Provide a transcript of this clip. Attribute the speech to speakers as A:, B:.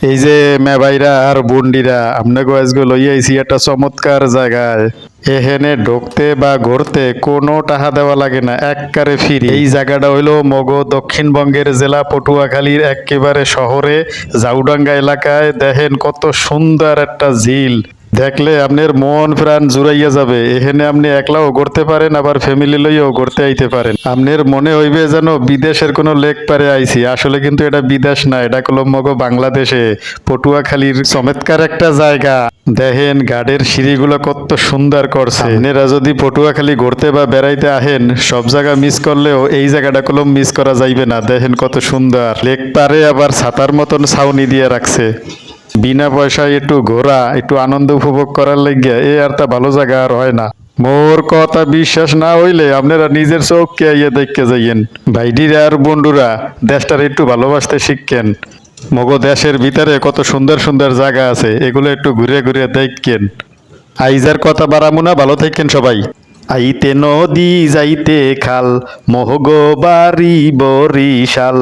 A: এই যে মেবাইরা আর বন্ডিরা, আপনাকে আজকে লইয়া আইছি একটা চমৎকার জায়গায়। এহেনে ঢুকতে বা ঘুরতে কোনো টাহা দেওয়া লাগে না এককারে ফিরি এই জায়গাটা হইল মগ দক্ষিণবঙ্গের জেলা পটুয়াখালীর একেবারে শহরে, জাউডাঙ্গা এলাকায়। দেখেন কত সুন্দর একটা ঝিল। দেখলে আপনার মন প্রাণ জুড়াইয়া যাবে। এখানে আপনি একলাও করতে পারেন, আবার ফ্যামিলি লইয়াও করতে আইতে পারেন। আপনার মনে হইবে যেন বিদেশের কোনো লেক পারে আইছি। আসলে কিন্তু এটা বিদেশ না, এটা কলম্বগ বাংলাদেশে, পটুয়াখালীর চমৎকার একটা জায়গা। দেখেন গাড়ির সিঁড়িগুলো কত সুন্দর করছে। আপনারা যদি পটুয়াখালী ঘুরতে বা বেড়াইতে আহেন, সব জায়গা মিস করলেও এই জায়গাটা কলম মিস করা যাইবে না। দেখেন কত সুন্দর। লেক পারে আবার ছাতার মতন ছাউনি দিয়ে রাখছে। বিনা পয়সায় একটু ঘোরা, একটু আনন্দ উপভোগ করার লাগিয়া এ আর তা ভালো জায়গা আর হয় না। মোর কথা বিশ্বাস না হইলে আপনারা নিজের চোখকে ইয়ে দেখতে যাইয়েন। ভাইডিরা আর বন্ধুরা দেশটার একটু ভালোবাসতে শিখকেন মগ দেশের ভিতরে কত সুন্দর সুন্দর জায়গা আছে, এগুলো একটু ঘুরে ঘুরে দেখকেন আইজার কথা বাড়ামু না ভালো থাকেন সবাই। আইতে নদী যাইতে খাল, মহগো বাড়ি বরিশাল।